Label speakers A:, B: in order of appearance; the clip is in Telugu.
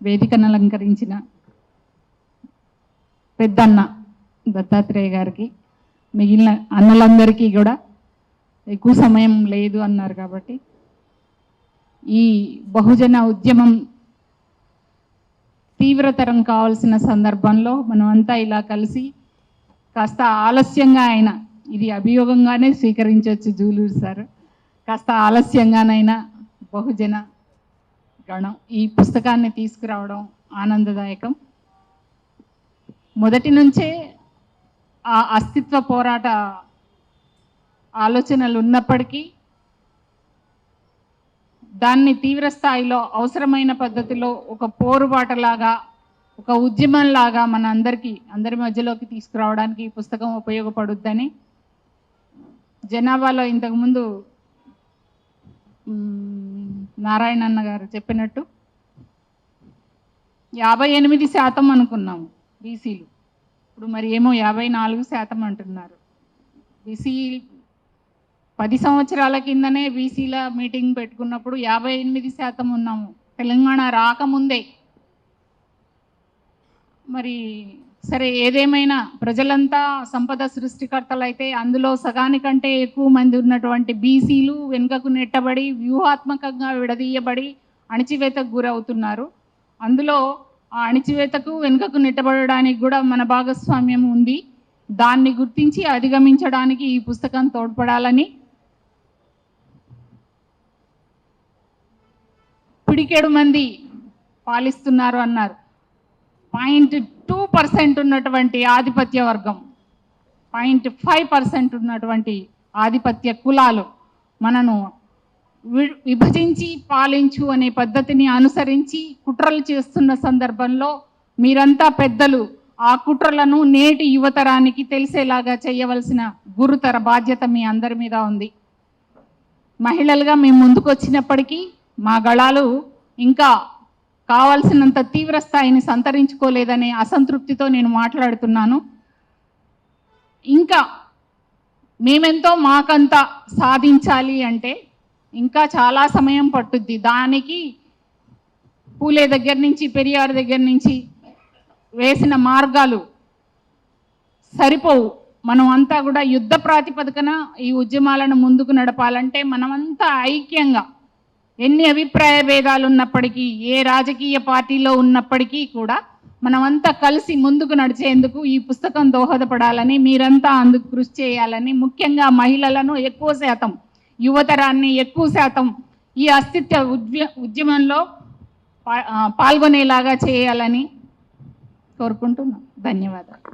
A: వేదికను అలంకరించిన పెద్దన్న దత్తాత్రేయ గారికి మిగిలిన అన్నలందరికీ కూడా ఎక్కువ సమయం లేదు అన్నారు కాబట్టి ఈ బహుజన ఉద్యమం తీవ్రతరం కావాల్సిన సందర్భంలో మనమంతా ఇలా కలిసి కాస్త ఆలస్యంగా అయినా ఇది అభియోగంగానే స్వీకరించవచ్చు జూలూరు సార్ కాస్త ఆలస్యంగానైనా బహుజన గణం ఈ పుస్తకాన్ని తీసుకురావడం ఆనందదాయకం. మొదటి నుంచే ఆ అస్తిత్వ పోరాట ఆలోచనలు ఉన్నప్పటికీ దాన్ని తీవ్ర స్థాయిలో అవసరమైన పద్ధతిలో ఒక పోరుబాటలాగా ఒక ఉద్యమంలాగా మన అందరికీ అందరి మధ్యలోకి తీసుకురావడానికి ఈ పుస్తకం ఉపయోగపడుద్దని జనాభాలో ఇంతకుముందు నారాయణన్న గారు చెప్పినట్టు యాభై ఎనిమిది శాతం అనుకున్నాము బీసీలు. ఇప్పుడు మరి ఏమో యాభై నాలుగు శాతం అంటున్నారు. బీసీ పది సంవత్సరాల కిందనే బీసీల మీటింగ్ పెట్టుకున్నప్పుడు యాభై ఎనిమిది శాతం ఉన్నాము. తెలంగాణ రాకముందే. మరి సరే ఏదేమైనా ప్రజలంతా సంపద సృష్టికర్తలు అయితే అందులో సగానికంటే ఎక్కువ మంది ఉన్నటువంటి బీసీలు వెనుకకు నెట్టబడి వ్యూహాత్మకంగా విడదీయబడి అణిచివేతకు గురవుతున్నారు. అందులో ఆ అణిచివేతకు వెనుకకు నెట్టబడడానికి కూడా మన భాగస్వామ్యం ఉంది. దాన్ని గుర్తించి అధిగమించడానికి ఈ పుస్తకం తోడ్పడాలని పిడికేడు మంది పాలిస్తున్నారు అన్నారు. పాయింట్ టూ పర్సెంట్ ఉన్నటువంటి ఆధిపత్య వర్గం. పాయింట్ ఫైవ్ పర్సెంట్ ఉన్నటువంటి ఆధిపత్య కులాలు మనను వి- విభజించి పాలించు అనే పద్ధతిని అనుసరించి కుట్రలు చేస్తున్న సందర్భంలో మీరంతా పెద్దలు ఆ కుట్రలను నేటి యువతరానికి తెలిసేలాగా చేయవలసిన గురుతర బాధ్యత మీ అందరి మీద ఉంది. మహిళలుగా మేము ముందుకు వచ్చినప్పటికీ మా గళాలు ఇంకా కావాల్సినంత తీవ్ర స్థాయిని సంతరించుకోలేదనే అసంతృప్తితో నేను మాట్లాడుతున్నాను. ఇంకా మేమెంతో మాకంత సాధించాలి అంటే ఇంకా చాలా సమయం పట్టుద్ది. దానికి పూలే దగ్గర నుంచి పెరియార్ దగ్గర నుంచి వేసిన మార్గాలు సరిపోవు. మనం అంతా కూడా యుద్ధ ప్రాతిపదికన ఈ ఉద్యమాలను ముందుకు నడపాలంటే మనమంతా ఐక్యంగా ఎన్ని అభిప్రాయ భేదాలు ఉన్నప్పటికీ ఏ రాజకీయ పార్టీలో ఉన్నప్పటికీ కూడా మనమంతా కలిసి ముందుకు నడిచేందుకు ఈ పుస్తకం దోహదపడాలని మీరంతా అందుకు కృషి చేయాలని ముఖ్యంగా మహిళలను ఎక్కువ శాతం యువతరాన్ని ఎక్కువ శాతం ఈ అస్తిత్వ ఉద్య ఉద్యమంలో పాల్గొనేలాగా చేయాలని కోరుకుంటున్నాం. ధన్యవాదాలు.